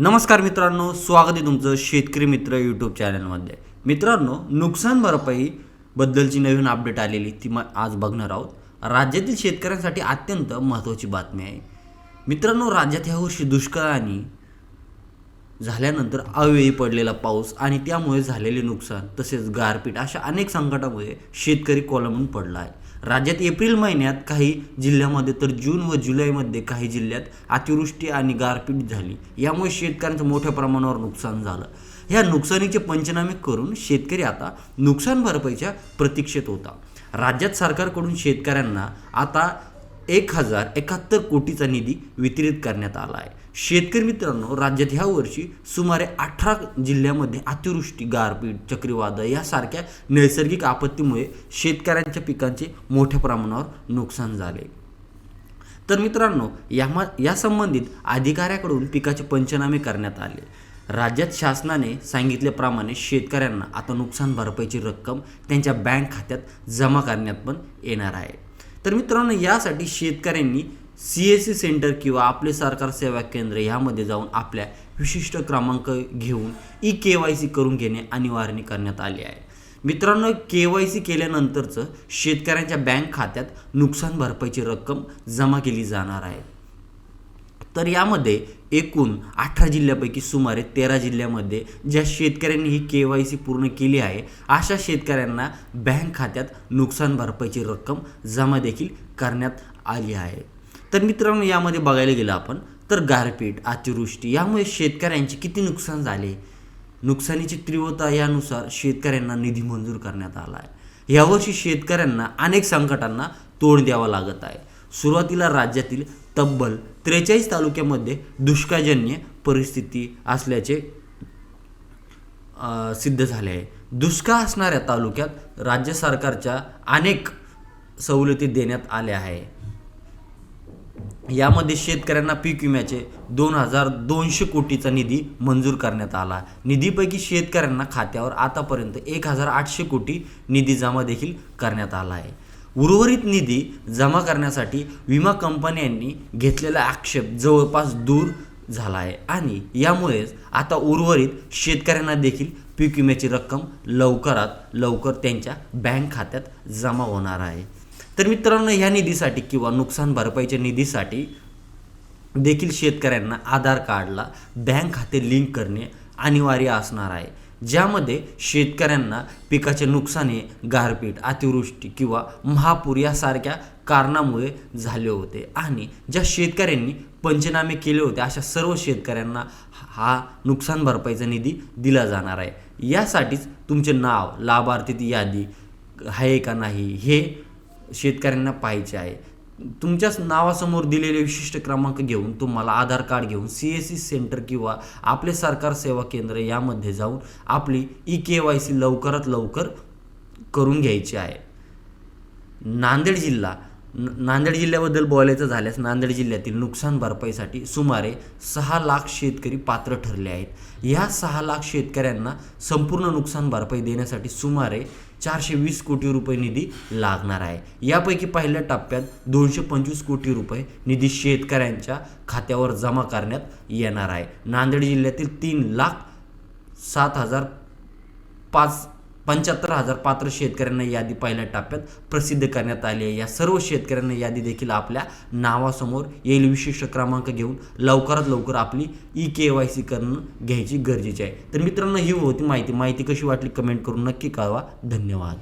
नमस्कार मित्रांनो स्वागत आहे तुमचं शेतकरी मित्र यूट्यूब चॅनलमध्ये मित्रांनो नुकसान भरपाई बद्दलची नवीन अपडेट आलेली ती मग आज बघणार आहोत. राज्यातील शेतकऱ्यांसाठी अत्यंत महत्त्वाची बातमी आहे. मित्रांनो राज्यात ह्या वर्षी दुष्काळाने झाल्यानंतर अवेळी पडलेला पाऊस आणि त्यामुळे झालेले नुकसान तसेच गारपीट अशा अनेक संकटामुळे शेतकरी कोलमून पडला आहे. राज्यात एप्रिल महिन्यात काही जिल्ह्यामध्ये तर जून व जुलैमध्ये काही जिल्ह्यात अतिवृष्टी आणि गारपीट झाली. यामुळे शेतकऱ्यांचं मोठ्या प्रमाणावर नुकसान झालं. ह्या नुकसानीचे पंचनामे करून शेतकरी आता नुकसान भरपाईच्या प्रतीक्षेत होता. राज्यात सरकारकडून शेतकऱ्यांना आता एक हजार एकाहत्तर कोटीचा निधी वितरित करण्यात आला आहे. शेतकरी मित्रांनो राज्यात ह्या वर्षी सुमारे अठरा जिल्ह्यामध्ये अतिवृष्टी गारपीट चक्रीवादळ यासारख्या नैसर्गिक आपत्तीमुळे शेतकऱ्यांच्या पिकांचे मोठ्या प्रमाणावर नुकसान झाले. तर मित्रांनो यामा या संबंधित अधिकाऱ्याकडून पिकाचे पंचनामे करण्यात आले. राज्यात शासनाने सांगितल्याप्रमाणे शेतकऱ्यांना आता नुकसान भरपाईची रक्कम त्यांच्या बँक खात्यात जमा करण्यात पण येणार आहे. तर मित्रांनो यासाठी शेतकऱ्यांनी सी एस सी सेंटर किंवा आपले सरकार सेवा केंद्र यामध्ये जाऊन आपल्या विशिष्ट क्रमांक घेऊन ई के वाय सी करून घेणे अनिवार्य करण्यात आले आहे. मित्रांनो के वाय सी केल्यानंतरचं शेतकऱ्यांच्या बँक खात्यात नुकसान भरपाईची रक्कम जमा केली जाणार आहे. तर यामध्ये एकूण अठरा जिल्ह्यापैकी सुमारे तेरा जिल्ह्यामध्ये ज्या शेतकऱ्यांनी ही के वाय सी पूर्ण केली आहे अशा शेतकऱ्यांना बँक खात्यात नुकसान भरपाईची रक्कम जमा देखील करण्यात आली आहे. तर मित्रांनो यामध्ये बघायला गेलं आपण तर गारपीट अतिवृष्टी यामुळे शेतकऱ्यांचे किती नुकसान झाले? नुकसानीची तीव्रता यानुसार शेतकऱ्यांना निधी मंजूर करण्यात आला आहे. यावर्षी शेतकऱ्यांना अनेक संकटांना तोंड द्यावं लागत आहे. सुरुवातीला राज्यातील तब्बल त्रेचाळीस तालुक्यामध्ये दुष्काळजन्य परिस्थिती असल्याचे सिद्ध झाले आहे. दुष्काळ असणाऱ्या तालुक्यात राज्य सरकारच्या अनेक सवलती देण्यात आल्या आहे. यामध्ये शेतकऱ्यांना पीक विम्याचे दोन हजार दोनशे कोटीचा निधी मंजूर करण्यात आला. निधीपैकी शेतकऱ्यांना खात्यावर आतापर्यंत एक हजार आठशे कोटी निधी जमा देखील करण्यात आला आहे. उर्वरित निधी जमा करण्यासाठी विमा कंपन्यांनी घेतलेला आक्षेप जवळपास दूर झाला आहे. आणि यामुळेच आता उर्वरित शेतकऱ्यांना देखील पीक विम्याची रक्कम लवकरात लवकर त्यांच्या बँक खात्यात जमा होणार आहे. तर मित्रांनो ह्या निधीसाठी किंवा नुकसान भरपाईच्या निधीसाठी देखील शेतकऱ्यांना आधार कार्डला बँक खाते लिंक करणे अनिवार्य असणार आहे. ज्यामध्ये शेतकऱ्यांना पिकाचे नुकसाने गारपीट अतिवृष्टी किंवा महापूर यासारख्या कारणामुळे झाले होते. आणि ज्या शेतकऱ्यांनी पंचनामे केले होते अशा सर्व शेतकऱ्यांना हा नुकसान भरपाईचा निधी दिला जाणार आहे. यासाठीच तुमचे नाव लाभार्थी यादी आहे का नाही हे शेतकऱ्यांना पाहायचे आहे. तुमच्याच नावासमोर दिलेले विशिष्ट क्रमांक घेऊन तुम्हाला आधार कार्ड घेऊन सी एस सी सेंटर किंवा आपले सरकार सेवा केंद्र यामध्ये जाऊन आपली ई के वाय सी लवकरात लवकर करून घ्यायची आहे. नांदेड जिल्हा नांदेड जिल्ह्याबद्दल बोलायचं झाल्यास नांदेड जिल्ह्यातील नुकसान भरपाईसाठी सुमारे सहा लाख शेतकरी पात्र ठरले आहेत. या सहा लाख शेतकऱ्यांना संपूर्ण नुकसान भरपाई देण्यासाठी सुमारे चारशे वीस कोटी रुपये निधी लागणार आहे. यापैकी पहिल्या टप्प्यात दोनशे पंचवीस कोटी रुपये निधी शेतकऱ्यांच्या खात्यावर जमा करण्यात येणार आहे. नांदेड जिल्ह्यातील तीन लाख सात हजार पाच पंच्याहत्तर हजार पात्र शेतकऱ्यांना यादी पहिल्या टप्प्यात प्रसिद्ध करण्यात आली आहे. या सर्व शेतकऱ्यांना यादी देखील आपल्या नावासमोर येईल. विशिष्ट क्रमांक घेऊन लवकरात लवकर आपली ई के वाय सी करणं घ्यायची गरजेची आहे. तर मित्रांनो ही होती माहिती. माहिती कशी वाटली कमेंट करून नक्की कळवा. धन्यवाद.